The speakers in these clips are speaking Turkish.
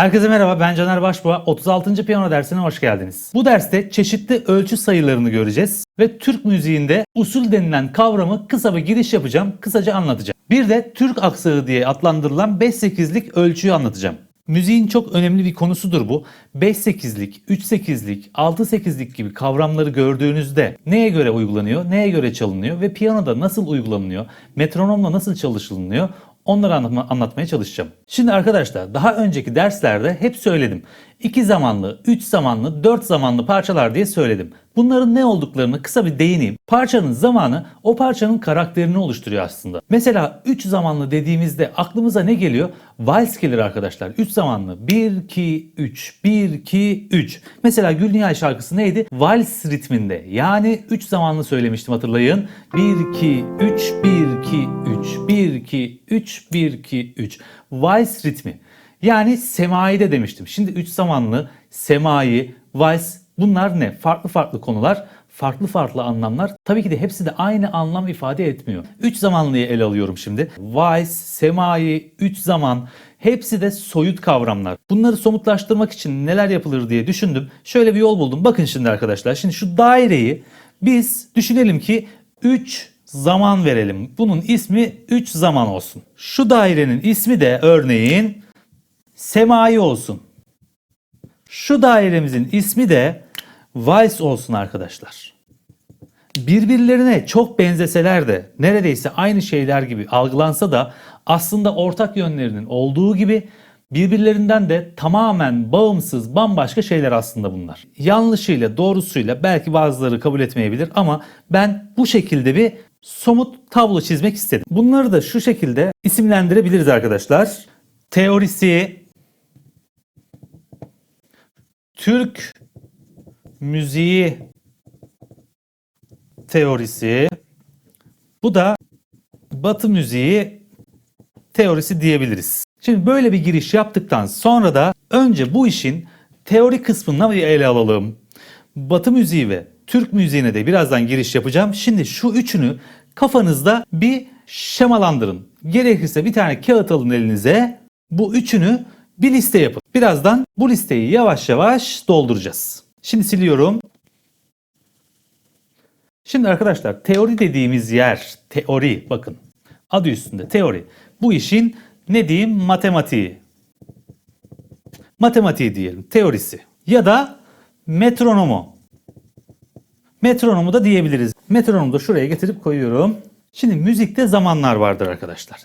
Herkese merhaba ben Caner Başbuğa. 36. piyano dersine hoş geldiniz. Bu derste çeşitli ölçü sayılarını göreceğiz ve Türk müziğinde usul denilen kavramı kısa bir giriş yapacağım, kısaca anlatacağım. Bir de Türk aksağı diye adlandırılan 5-8'lik ölçüyü anlatacağım. Müziğin çok önemli bir konusudur bu. 5-8'lik, 3-8'lik, 6-8'lik gibi kavramları gördüğünüzde neye göre uygulanıyor, neye göre çalınıyor ve piyanoda nasıl uygulanıyor, metronomla nasıl çalışılıyor Onları anlatma- anlatmaya çalışacağım. Şimdi arkadaşlar daha önceki derslerde hep söyledim. 2 zamanlı, 3 zamanlı, 4 zamanlı parçalar diye söyledim. Bunların ne olduklarını kısa bir değineyim. Parçanın zamanı o parçanın karakterini oluşturuyor aslında. Mesela 3 zamanlı dediğimizde aklımıza ne geliyor? Vals gelir arkadaşlar. 3 zamanlı. 1 2 3 1 2 3. Mesela Gül Nihal şarkısı neydi? Vals ritminde. Yani 3 zamanlı söylemiştim hatırlayın. 1 2 3 1 2 3 1 2 3 1 2 3. Vals ritmi. Yani semai de demiştim. Şimdi 3 zamanlı, semai, vals bunlar ne? Farklı farklı konular, farklı farklı anlamlar. Tabii ki de hepsi de aynı anlam ifade etmiyor. 3 zamanlıyı ele alıyorum şimdi. Vals, semai, 3 zaman hepsi de soyut kavramlar. Bunları somutlaştırmak için neler yapılır diye düşündüm. Şöyle bir yol buldum. Bakın şimdi arkadaşlar. Şimdi şu daireyi biz düşünelim ki 3 zaman verelim. Bunun ismi 3 zaman olsun. Şu dairenin ismi de örneğin semai olsun. Şu dairemizin ismi de vals olsun arkadaşlar. Birbirlerine çok benzeseler de neredeyse aynı şeyler gibi algılansa da aslında ortak yönlerinin olduğu gibi birbirlerinden de tamamen bağımsız bambaşka şeyler aslında bunlar. Yanlışıyla doğrusuyla belki bazıları kabul etmeyebilir ama ben bu şekilde bir somut tablo çizmek istedim. Bunları da şu şekilde isimlendirebiliriz arkadaşlar. Teorisi, Türk müziği teorisi. Bu da Batı müziği teorisi diyebiliriz. Şimdi böyle bir giriş yaptıktan sonra da önce bu işin teori kısmına bir ele alalım. Batı müziği ve Türk müziğine de birazdan giriş yapacağım. Şimdi şu üçünü kafanızda bir şemalandırın. Gerekirse bir tane kağıt alın elinize. Bu üçünü bir liste yapın. Birazdan bu listeyi yavaş yavaş dolduracağız. Şimdi siliyorum. Şimdi arkadaşlar teori dediğimiz yer, teori bakın adı üstünde teori. Bu işin ne diyeyim matematiği. Matematiği diyelim teorisi ya da metronomu. Metronomu da diyebiliriz. Metronomu da şuraya getirip koyuyorum. Şimdi müzikte zamanlar vardır arkadaşlar.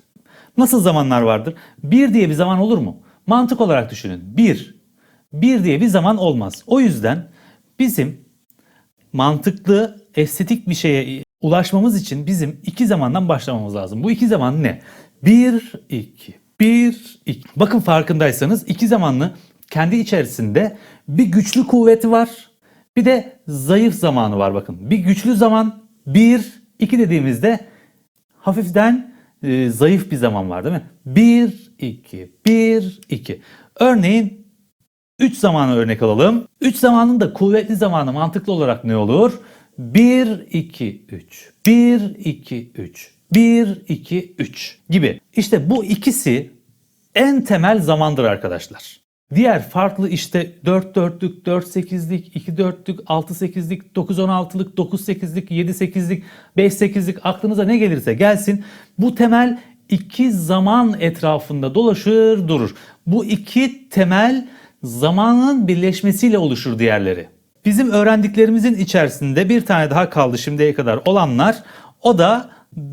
Nasıl zamanlar vardır? Bir diye bir zaman olur mu? Mantık olarak düşünün. Bir. Bir diye bir zaman olmaz. O yüzden bizim mantıklı, estetik bir şeye ulaşmamız için bizim iki zamandan başlamamız lazım. Bu iki zaman ne? Bir, iki, bir, iki. Bakın farkındaysanız iki zamanlı kendi içerisinde bir güçlü kuvveti var. Bir de zayıf zamanı var bakın. Bir güçlü zaman, bir, iki dediğimizde hafiften e, zayıf bir zaman var değil mi? Bir, iki, bir, iki. Örneğin 3 zamanı örnek alalım. 3 zamanın da kuvvetli zamanı mantıklı olarak ne olur? 1, 2, 3. 1, 2, 3. 1, 2, 3 gibi. İşte bu ikisi en temel zamandır arkadaşlar. Diğer farklı işte 4 dörtlük, 4 sekizlik, 2 dörtlük, 6 sekizlik, 9 16'lık, 9 sekizlik, 7 sekizlik, 5 sekizlik aklınıza ne gelirse gelsin. Bu temel iki zaman etrafında dolaşır durur. Bu iki temel zamanın birleşmesiyle oluşur diğerleri. Bizim öğrendiklerimizin içerisinde bir tane daha kaldı şimdiye kadar olanlar. O da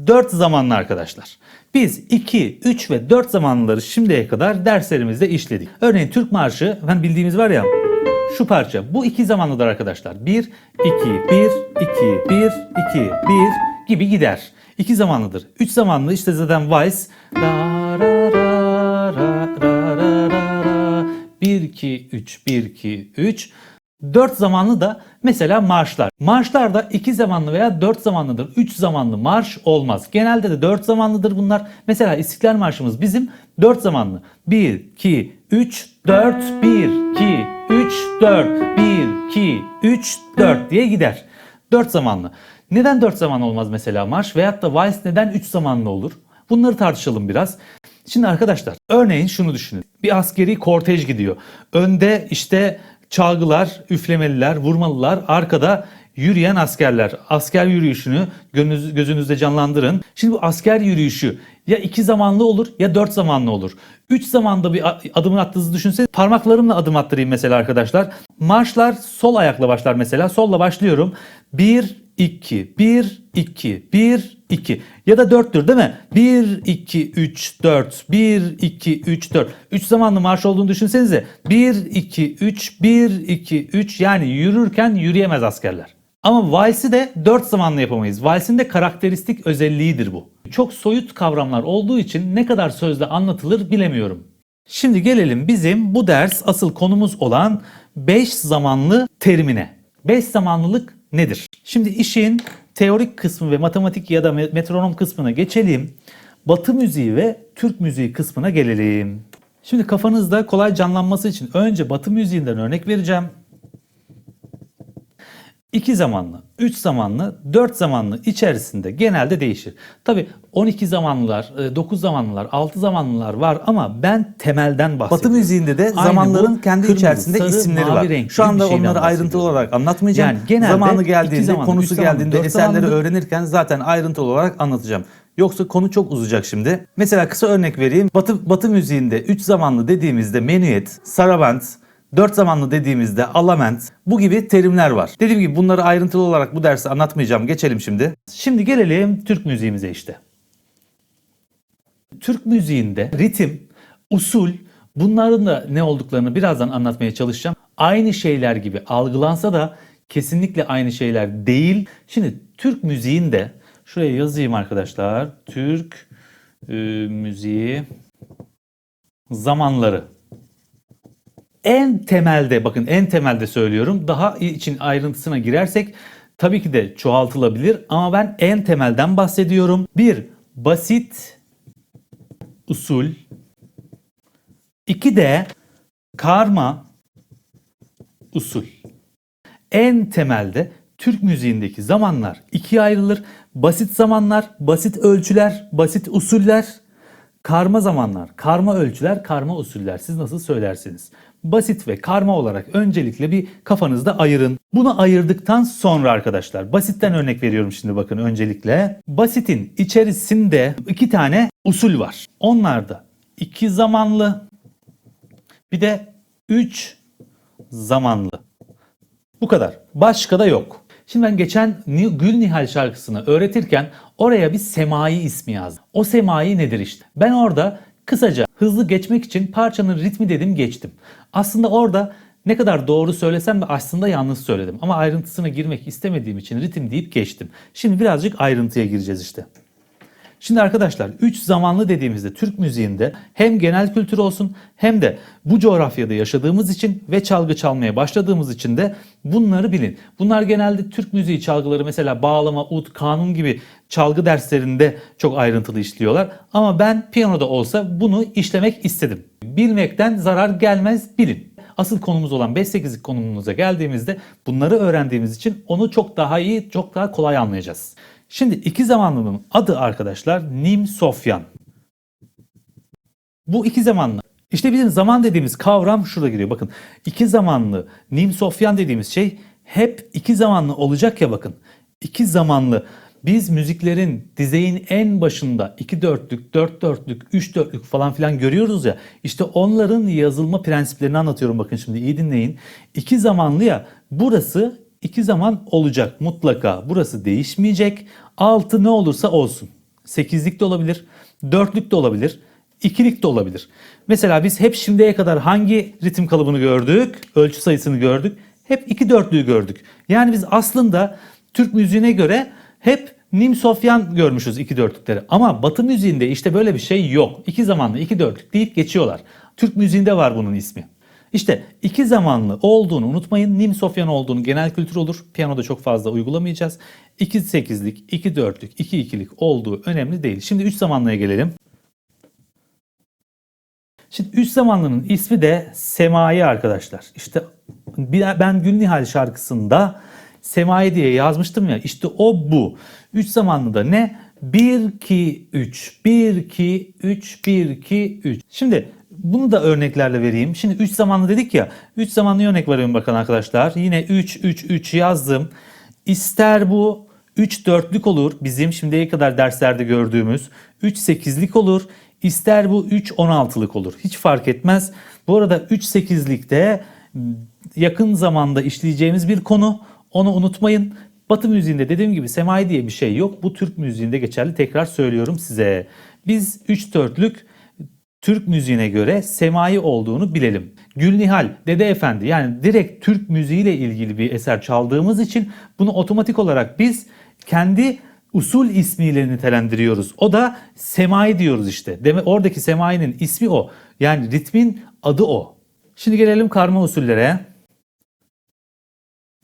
4 zamanlı arkadaşlar. Biz 2, 3 ve 4 zamanlıları şimdiye kadar derslerimizde işledik. Örneğin Türk Marşı, ben bildiğimiz var ya şu parça. Bu iki zamanlıdır arkadaşlar. 1, 2, 1, 2, 1, 2, 1 gibi gider. İki zamanlıdır. Üç zamanlı işte zaten vals. Da, ra, ra, ra, ra, ra. 1, 2, 3, 1, 2, 3. 4 zamanlı da mesela marşlar. Marşlar da 2 zamanlı veya 4 zamanlıdır. 3 zamanlı marş olmaz. Genelde de 4 zamanlıdır bunlar. Mesela İstiklal Marşımız bizim 4 zamanlı. 1, 2, 3, 4, 1, 2, 3, 4, 1, 2, 3, 4 diye gider. 4 zamanlı. Neden 4 zamanlı olmaz mesela marş? Veyahut da vals neden 3 zamanlı olur? Bunları tartışalım biraz. Şimdi arkadaşlar örneğin şunu düşünün. Bir askeri kortej gidiyor. Önde işte çalgılar, üflemeliler, vurmalılar. Arkada yürüyen askerler. Asker yürüyüşünü gözünüz, gözünüzde canlandırın. Şimdi bu asker yürüyüşü ya iki zamanlı olur ya dört zamanlı olur. Üç zamanda bir adım attığınızı düşünseniz parmaklarımla adım attırayım mesela arkadaşlar. Marşlar sol ayakla başlar mesela. Solla başlıyorum. 1, 2, 1, 2, 1, 2 ya da 4'tür değil mi? 1, 2, 3, 4, 1, 2, 3, 4. 3 zamanlı marş olduğunu düşünsenize. 1, 2, 3, 1, 2, 3 yani yürürken yürüyemez askerler. Ama valsi de 4 zamanlı yapamayız. Valsin de karakteristik özelliğidir bu. Çok soyut kavramlar olduğu için ne kadar sözle anlatılır bilemiyorum. Şimdi gelelim bizim bu ders asıl konumuz olan 5 zamanlı terimine. 5 zamanlılık nedir? Şimdi işin teorik kısmı ve matematik ya da me- metronom kısmına geçelim. Batı müziği ve Türk müziği kısmına gelelim. Şimdi kafanızda kolay canlanması için önce Batı müziğinden örnek vereceğim. 2 zamanlı, 3 zamanlı, 4 zamanlı içerisinde genelde değişir. Tabi 12 zamanlılar, 9 zamanlılar, 6 zamanlılar var ama ben temelden bahsediyorum. Batı müziğinde de Aynı zamanların kendi kırmızı, içerisinde sarı, isimleri var. Şu anda onları ayrıntılı olarak anlatmayacağım. Yani genelde zamanı iki geldiğinde, zamanlı, konusu zamanlı, geldiğinde, eserleri zamanlı- öğrenirken zaten ayrıntılı olarak anlatacağım. Yoksa konu çok uzayacak şimdi. Mesela kısa örnek vereyim. Batı, batı müziğinde 3 zamanlı dediğimizde menüet, saraband, 4 zamanlı dediğimizde alament bu gibi terimler var. Dediğim gibi bunları ayrıntılı olarak bu dersi anlatmayacağım. Geçelim şimdi. Şimdi gelelim Türk müziğimize işte. Türk müziğinde ritim, usul bunların da ne olduklarını birazdan anlatmaya çalışacağım. Aynı şeyler gibi algılansa da kesinlikle aynı şeyler değil. Şimdi Türk müziğinde şuraya yazayım arkadaşlar. Türk e, müziği zamanları. En temelde bakın en temelde söylüyorum. Daha için ayrıntısına girersek tabii ki de çoğaltılabilir ama ben en temelden bahsediyorum. Bir basit usul. İki de karma usul. En temelde Türk müziğindeki zamanlar ikiye ayrılır. Basit zamanlar, basit ölçüler, basit usuller. Karma zamanlar, karma ölçüler, karma usuller. Siz nasıl söylersiniz? Basit ve karma olarak öncelikle bir kafanızda ayırın. Bunu ayırdıktan sonra arkadaşlar basitten örnek veriyorum şimdi bakın öncelikle. Basitin içerisinde iki tane usul var. Onlar da iki zamanlı bir de üç zamanlı. Bu kadar. Başka da yok. Şimdi ben geçen Gül Nihal şarkısını öğretirken oraya bir semai ismi yazdım. O semai nedir işte? Ben orada kısaca hızlı geçmek için parçanın ritmi dedim geçtim. Aslında orada ne kadar doğru söylesem de aslında yanlış söyledim. Ama ayrıntısına girmek istemediğim için ritim deyip geçtim. Şimdi birazcık ayrıntıya gireceğiz işte. Şimdi arkadaşlar 3 zamanlı dediğimizde Türk müziğinde hem genel kültür olsun hem de bu coğrafyada yaşadığımız için ve çalgı çalmaya başladığımız için de bunları bilin. Bunlar genelde Türk müziği çalgıları mesela bağlama, ud, kanun gibi çalgı derslerinde çok ayrıntılı işliyorlar. Ama ben piyanoda olsa bunu işlemek istedim. Bilmekten zarar gelmez bilin. Asıl konumuz olan 5-8'lik konumuza geldiğimizde bunları öğrendiğimiz için onu çok daha iyi, çok daha kolay anlayacağız. Şimdi iki zamanlının adı arkadaşlar Nim Sofyan. Bu iki zamanlı. İşte bizim zaman dediğimiz kavram şurada giriyor. Bakın iki zamanlı Nim Sofyan dediğimiz şey hep iki zamanlı olacak ya bakın. İki zamanlı. Biz müziklerin dizeyin en başında iki dörtlük, dört dörtlük, üç dörtlük falan filan görüyoruz ya. İşte onların yazılma prensiplerini anlatıyorum bakın şimdi iyi dinleyin. İki zamanlı ya burası iki zaman olacak mutlaka. Burası değişmeyecek. Altı ne olursa olsun. Sekizlik de olabilir, dörtlük de olabilir, ikilik de olabilir. Mesela biz hep şimdiye kadar hangi ritim kalıbını gördük, ölçü sayısını gördük? Hep iki dörtlüğü gördük. Yani biz aslında Türk müziğine göre hep Nim Sofyan görmüşüz iki dörtlükleri. Ama Batı müziğinde işte böyle bir şey yok. İki zamanlı iki dörtlük deyip geçiyorlar. Türk müziğinde var bunun ismi. İşte iki zamanlı olduğunu unutmayın. Nim Sofyan olduğunu genel kültür olur. Piyanoda çok fazla uygulamayacağız. 2 sekizlik, 2 dörtlük, 2 ikilik olduğu önemli değil. Şimdi üç zamanlıya gelelim. Şimdi üç zamanlının ismi de Semai arkadaşlar. İşte ben Gül Nihal şarkısında Semai diye yazmıştım ya işte o bu. Üç zamanlı da ne? 1 2 3 1 2 3 1 2 3. Şimdi bunu da örneklerle vereyim. Şimdi 3 zamanlı dedik ya. 3 zamanlı örnek veriyorum bakın arkadaşlar. Yine 3 3 3 yazdım. İster bu 3 dörtlük olur bizim şimdiye kadar derslerde gördüğümüz 3 8'lik olur. İster bu 3 16'lık olur. Hiç fark etmez. Bu arada 3 8'likte yakın zamanda işleyeceğimiz bir konu. Onu unutmayın. Batı müziğinde dediğim gibi semai diye bir şey yok. Bu Türk müziğinde geçerli. Tekrar söylüyorum size. Biz 3 dörtlük Türk müziğine göre semai olduğunu bilelim. Gülnihal, Dede Efendi yani direkt Türk müziğiyle ilgili bir eser çaldığımız için bunu otomatik olarak biz kendi usul ismiyle nitelendiriyoruz. O da semai diyoruz işte. Deme oradaki semainin ismi o. Yani ritmin adı o. Şimdi gelelim karma usullere.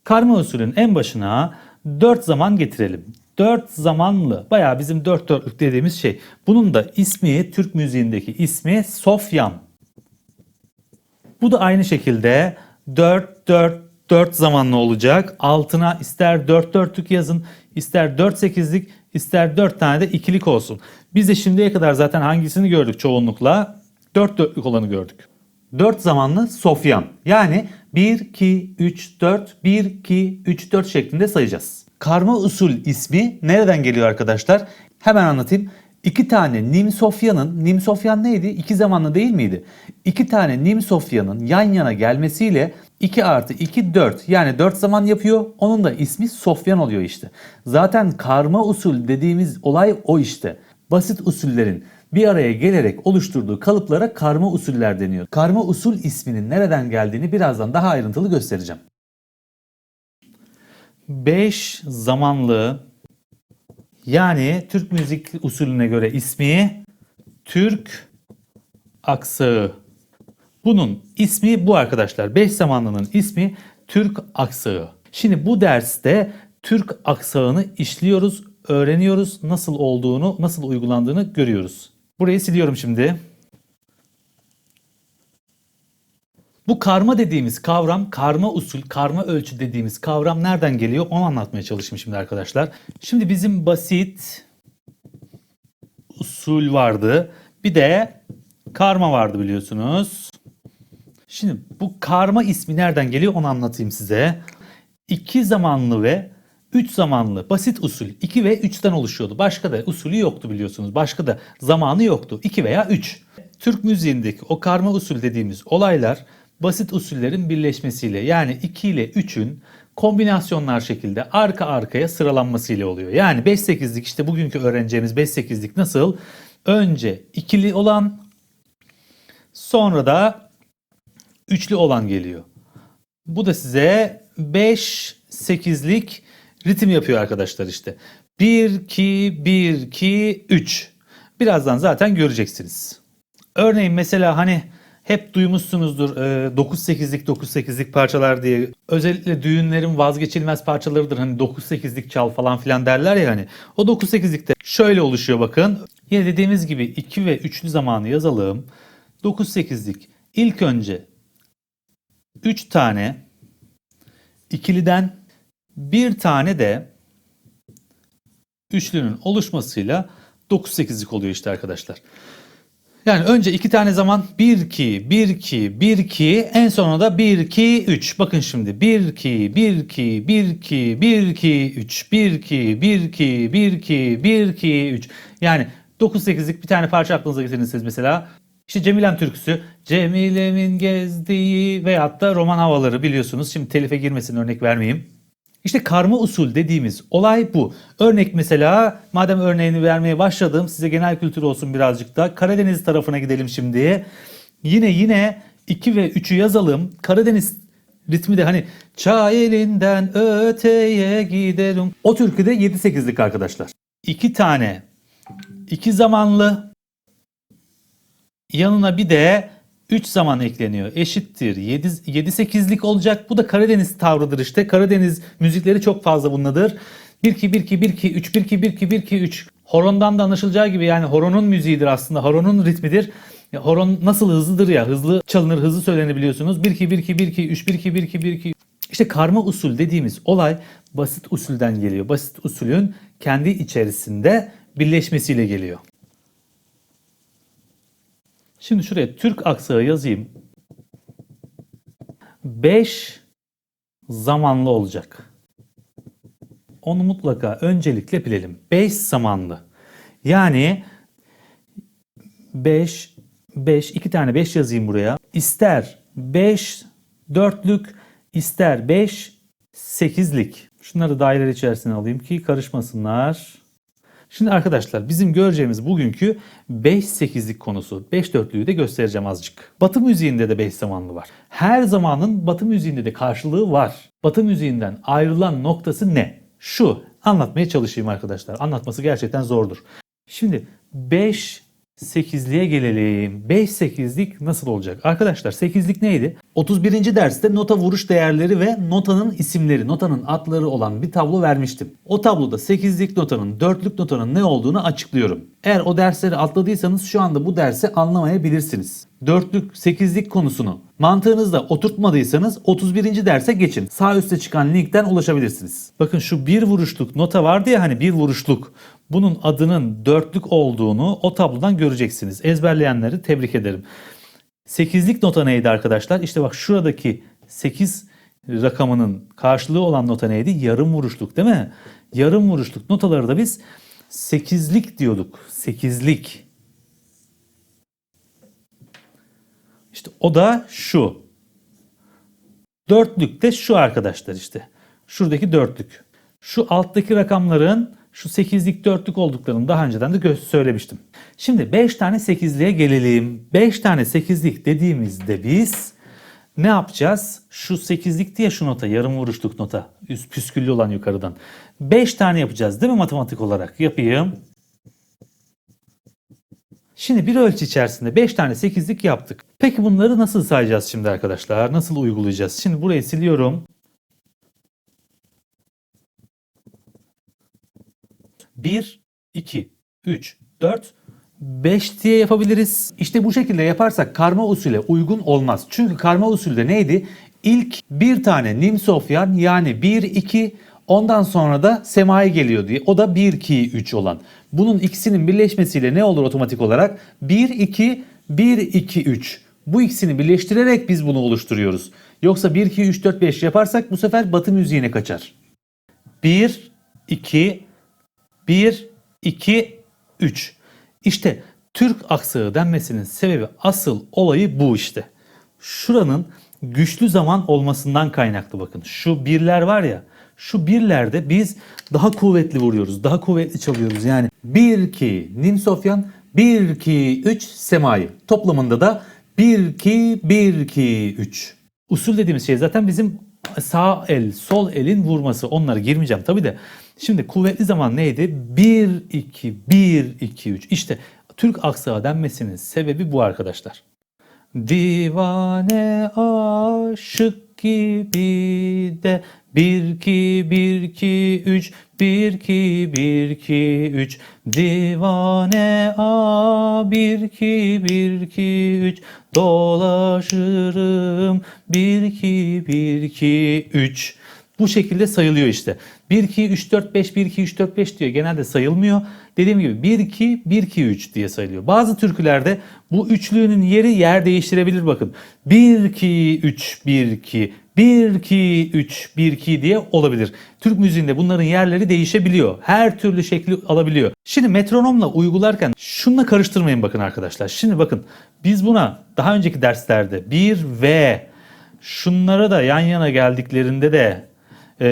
Karma usulün en başına 4 zaman getirelim. 4 zamanlı bayağı bizim 4 dörtlük dediğimiz şey. Bunun da ismi Türk müziğindeki ismi Sofyan. Bu da aynı şekilde 4 4 4 zamanlı olacak. Altına ister 4 dörtlük yazın, ister 4 sekizlik, ister 4 tane de ikilik olsun. Biz de şimdiye kadar zaten hangisini gördük çoğunlukla? 4 dörtlük olanı gördük. 4 zamanlı Sofyan. Yani 1, 2, 3, 4, 1, 2, 3, 4 şeklinde sayacağız. Karma usul ismi nereden geliyor arkadaşlar? Hemen anlatayım. İki tane Nim Sofya'nın, Nim Sofyan neydi? İki zamanlı değil miydi? İki tane Nim Sofya'nın yan yana gelmesiyle 2 artı 2 4 yani 4 zaman yapıyor. Onun da ismi Sofyan oluyor işte. Zaten karma usul dediğimiz olay o işte. Basit usullerin bir araya gelerek oluşturduğu kalıplara karma usuller deniyor. Karma usul isminin nereden geldiğini birazdan daha ayrıntılı göstereceğim. 5 zamanlı yani Türk müzik usulüne göre ismi Türk aksağı. Bunun ismi bu arkadaşlar. 5 zamanlının ismi Türk aksağı. Şimdi bu derste Türk aksağını işliyoruz, öğreniyoruz. Nasıl olduğunu, nasıl uygulandığını görüyoruz. Burayı siliyorum şimdi. Bu karma dediğimiz kavram, karma usul, karma ölçü dediğimiz kavram nereden geliyor onu anlatmaya çalışayım şimdi arkadaşlar. Şimdi bizim basit usul vardı. Bir de karma vardı biliyorsunuz. Şimdi bu karma ismi nereden geliyor onu anlatayım size. İki zamanlı ve üç zamanlı basit usul 2 ve 3'ten oluşuyordu. Başka da usulü yoktu biliyorsunuz. Başka da zamanı yoktu. 2 veya 3. Türk müziğindeki o karma usul dediğimiz olaylar basit usullerin birleşmesiyle yani 2 ile 3'ün kombinasyonlar şekilde arka arkaya sıralanmasıyla oluyor. Yani 5-8'lik işte bugünkü öğreneceğimiz 5-8'lik nasıl? Önce ikili olan sonra da üçlü olan geliyor. Bu da size 5-8'lik ritim yapıyor arkadaşlar işte. 1 2 1 2 3. Birazdan zaten göreceksiniz. Örneğin mesela hani hep duymuşsunuzdur 9-8'lik 9-8'lik parçalar diye. Özellikle düğünlerin vazgeçilmez parçalarıdır. Hani 9-8'lik çal falan filan derler ya hani. O 9-8'likte şöyle oluşuyor bakın. Yine dediğimiz gibi 2 ve 3'lü zamanı yazalım. 9-8'lik ilk önce 3 tane ikiliden bir tane de üçlünün oluşmasıyla 9-8'lik oluyor işte arkadaşlar. Yani önce iki tane zaman 1 2 1 2 1 2 en sonra da 1 2 3. Bakın şimdi 1 2 1 2 1 2 1 2 3 1 2 1 2 1 2 1 2 3. Yani 9 8'lik bir tane parça aklınıza getirirsiniz mesela. İşte Cemilem türküsü, Cemile'min gezdiği veyahut da roman havaları biliyorsunuz. Şimdi telife girmesin örnek vermeyeyim. İşte karma usul dediğimiz olay bu. Örnek mesela madem örneğini vermeye başladım size genel kültür olsun birazcık da. Karadeniz tarafına gidelim şimdi. Yine yine 2 ve 3'ü yazalım. Karadeniz ritmi de hani çay elinden öteye giderim. O türküde 7-8'lik arkadaşlar. 2 tane 2 zamanlı yanına bir de 3 zaman ekleniyor. Eşittir 7 7-8'lik olacak. Bu da Karadeniz tavrıdır işte. Karadeniz müzikleri çok fazla bundadır. 1 2 1 2 1 2 3 1 2 1 2 1 2 3. Horondan da anlaşılacağı gibi yani horonun müziğidir aslında. Horonun ritmidir. Ya horon nasıl hızlıdır ya. Hızlı çalınır, hızlı söylenir biliyorsunuz. 1 2 1 2 1 2 3 1 2 1 2 1 2. İşte karma usul dediğimiz olay basit usulden geliyor. Basit usulün kendi içerisinde birleşmesiyle geliyor. Şimdi şuraya Türk aksağı yazayım. 5 zamanlı olacak. Onu mutlaka öncelikle bilelim. 5 zamanlı. Yani 5 5 iki tane 5 yazayım buraya. İster 5 dörtlük, ister 5 sekizlik. Şunları daire içerisine alayım ki karışmasınlar. Şimdi arkadaşlar bizim göreceğimiz bugünkü 5-8'lik konusu. 5 dörtlüğü de göstereceğim azıcık. Batı müziğinde de 5 zamanlı var. Her zamanın Batı müziğinde de karşılığı var. Batı müziğinden ayrılan noktası ne? Şu. Anlatmaya çalışayım arkadaşlar. Anlatması gerçekten zordur. Şimdi 5 8'liğe gelelim. 5-8'lik nasıl olacak? Arkadaşlar 8'lik neydi? 31. derste nota vuruş değerleri ve notanın isimleri, notanın adları olan bir tablo vermiştim. O tabloda 8'lik notanın, 4'lük notanın ne olduğunu açıklıyorum. Eğer o dersleri atladıysanız şu anda bu dersi anlamayabilirsiniz. 4'lük, 8'lik konusunu mantığınızda oturtmadıysanız 31. derse geçin. Sağ üstte çıkan linkten ulaşabilirsiniz. Bakın şu bir vuruşluk nota vardı ya hani bir vuruşluk. Bunun adının dörtlük olduğunu o tablodan göreceksiniz. Ezberleyenleri tebrik ederim. 8'lik nota neydi arkadaşlar? İşte bak şuradaki 8 rakamının karşılığı olan nota neydi? Yarım vuruşluk değil mi? Yarım vuruşluk notaları da biz 8'lik diyorduk. 8'lik. İşte o da şu. Dörtlük de şu arkadaşlar işte. Şuradaki dörtlük. Şu alttaki rakamların şu 8'lik 4'lük olduklarını daha önceden de söylemiştim. Şimdi 5 tane 8'liğe gelelim. 5 tane 8'lik dediğimizde biz ne yapacağız? Şu 8'lik diye şu nota yarım vuruşluk nota. Üst püsküllü olan yukarıdan. 5 tane yapacağız değil mi matematik olarak? Yapayım. Şimdi bir ölçü içerisinde 5 tane 8'lik yaptık. Peki bunları nasıl sayacağız şimdi arkadaşlar? Nasıl uygulayacağız? Şimdi burayı siliyorum. 1, 2, 3, 4, 5 diye yapabiliriz. İşte bu şekilde yaparsak karma usule uygun olmaz. Çünkü karma usulde neydi? İlk bir tane Nimsofyan yani 1, 2 ondan sonra da Semai geliyor diye. O da 1, 2, 3 olan. Bunun ikisinin birleşmesiyle ne olur otomatik olarak? 1, 2, 1, 2, 3. Bu ikisini birleştirerek biz bunu oluşturuyoruz. Yoksa 1, 2, 3, 4, 5 yaparsak bu sefer batı müziğine kaçar. 1, 2, 1, 2, 3. İşte Türk aksağı denmesinin sebebi asıl olayı bu işte. Şuranın güçlü zaman olmasından kaynaklı bakın. Şu birler var ya şu birlerde biz daha kuvvetli vuruyoruz. Daha kuvvetli çalıyoruz. Yani 1, 2 Nimsofyan 1, 2, 3 Semai. Toplamında da 1, 2, 1, 2, 3. Usul dediğimiz şey zaten bizim sağ el, sol elin vurması. Onlara girmeyeceğim tabii de. Şimdi kuvvetli zaman neydi? 1, 2, 1, 2, 3. İşte Türk aksağı denmesinin sebebi bu arkadaşlar. Divane aşık gibi de 1 2 1 2 3 1 2 1 2 3 Divane a 1 2 1 2 3 Dolaşırım 1 2 1 2 3 bu şekilde sayılıyor işte. 1 2 3 4 5 1 2 3 4 5 diyor. Genelde sayılmıyor. Dediğim gibi 1 2 1 2 3 diye sayılıyor. Bazı türkülerde bu üçlüğünün yeri yer değiştirebilir bakın. 1 2 3 1 2 1 2 3 1 2 diye olabilir. Türk müziğinde bunların yerleri değişebiliyor. Her türlü şekli alabiliyor. Şimdi metronomla uygularken şununla karıştırmayın bakın arkadaşlar. Şimdi bakın biz buna daha önceki derslerde 1 ve şunlara da yan yana geldiklerinde de e,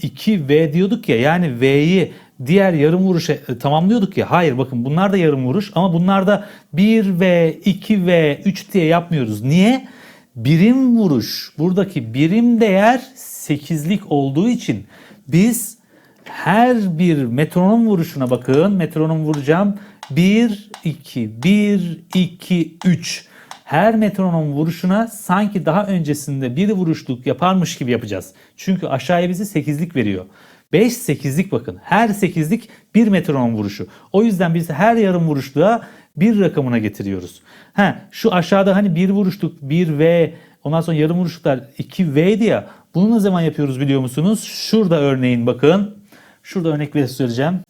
2V diyorduk ya yani V'yi diğer yarım vuruşa e, tamamlıyorduk ya. Hayır bakın bunlar da yarım vuruş ama bunlar da 1V, 2V, 3 diye yapmıyoruz. Niye? Birim vuruş. Buradaki birim değer 8'lik olduğu için biz her bir metronom vuruşuna bakın. Metronom vuracağım. 1, 2, 1, 2, 3 her metronom vuruşuna sanki daha öncesinde bir vuruşluk yaparmış gibi yapacağız. Çünkü aşağıya bizi 8'lik veriyor. 5 8'lik bakın. Her 8'lik bir metronom vuruşu. O yüzden biz her yarım vuruşluğa bir rakamına getiriyoruz. Ha, şu aşağıda hani bir vuruşluk 1 V ondan sonra yarım vuruşluklar 2 V'di ya. Bunu ne zaman yapıyoruz biliyor musunuz? Şurada örneğin bakın. Şurada örnek göstereceğim.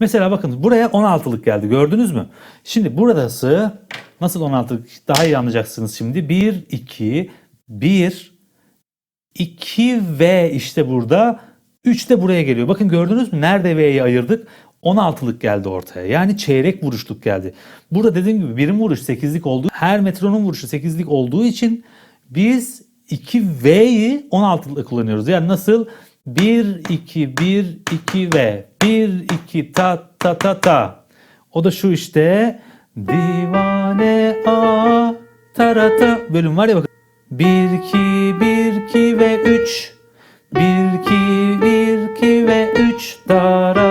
Mesela bakın buraya 16'lık geldi gördünüz mü? Şimdi buradası nasıl 16'lık daha iyi anlayacaksınız şimdi. 1, 2, 1, 2 V işte burada. 3 de buraya geliyor. Bakın gördünüz mü? Nerede V'yi ayırdık? 16'lık geldi ortaya. Yani çeyrek vuruşluk geldi. Burada dediğim gibi birim vuruş 8'lik olduğu, her metronom vuruşu 8'lik olduğu için biz 2V'yi 16'lık kullanıyoruz. Yani nasıl? 1, 2, 1, 2 V. 1, 2, ta, ta, ta, ta. O da şu işte. Divane a tarata bölüm var ya bakın. 1, 2, 1, 2 ve 3. 1, 2, 1, 2 ve 3. Tara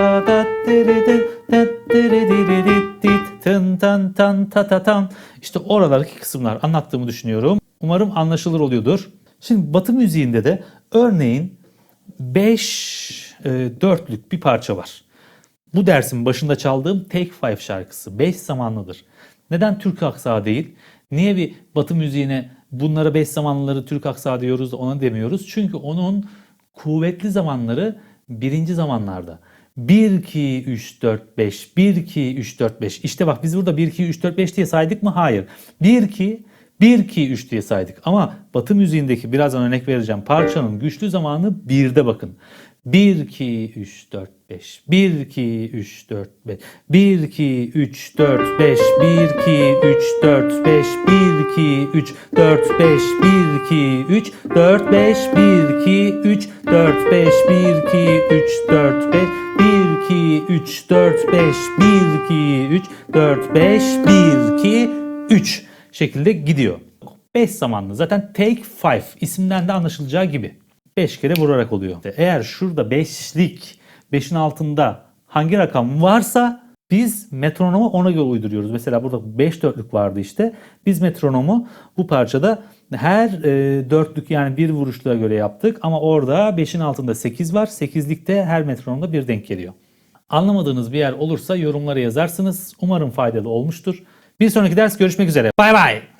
İşte oralardaki kısımlar anlattığımı düşünüyorum. Umarım anlaşılır oluyordur. Şimdi Batı müziğinde de örneğin 5 dörtlük bir parça var. Bu dersin başında çaldığım Take Five şarkısı 5 zamanlıdır. Neden Türk aksağı değil? Niye bir Batı müziğine bunlara 5 zamanlıları Türk aksağı diyoruz da ona demiyoruz? Çünkü onun kuvvetli zamanları birinci zamanlarda. 1, 2, 3, 4, 5, 1, 2, 3, 4, 5. İşte bak biz burada 1, 2, 3, 4, 5 diye saydık mı? Hayır. 1, 2, 1, 2, 3 diye saydık. Ama Batı müziğindeki birazdan örnek vereceğim parçanın güçlü zamanı 1'de bakın. 1, 2, 3, 4, 5. 1, 2, 3, 4, 5. 1, 2, 3, 4, 5. 1, 2, 3, 4, 5. 1, 2, 3, 4, 5. 1, 2, 3, 4, 5. 1, 2, 3, 4, 5. 1, 2, 3, 4, 5. 1, 2, 3, 4, 5. 1, 2, 3, 4, 5. 1, 2, 3 şekilde gidiyor. 5 zamanlı. Zaten take 5 isimden de anlaşılacağı gibi. 5 kere vurarak oluyor. Eğer şurada 5'lik 5'in altında hangi rakam varsa biz metronomu ona göre uyduruyoruz. Mesela burada 5 dörtlük vardı işte. Biz metronomu bu parçada her e, dörtlük yani bir vuruşluğa göre yaptık. Ama orada 5'in altında 8 var. 8'likte her metronomda bir denk geliyor. Anlamadığınız bir yer olursa yorumlara yazarsınız. Umarım faydalı olmuştur. Bir sonraki ders görüşmek üzere. Bay bay.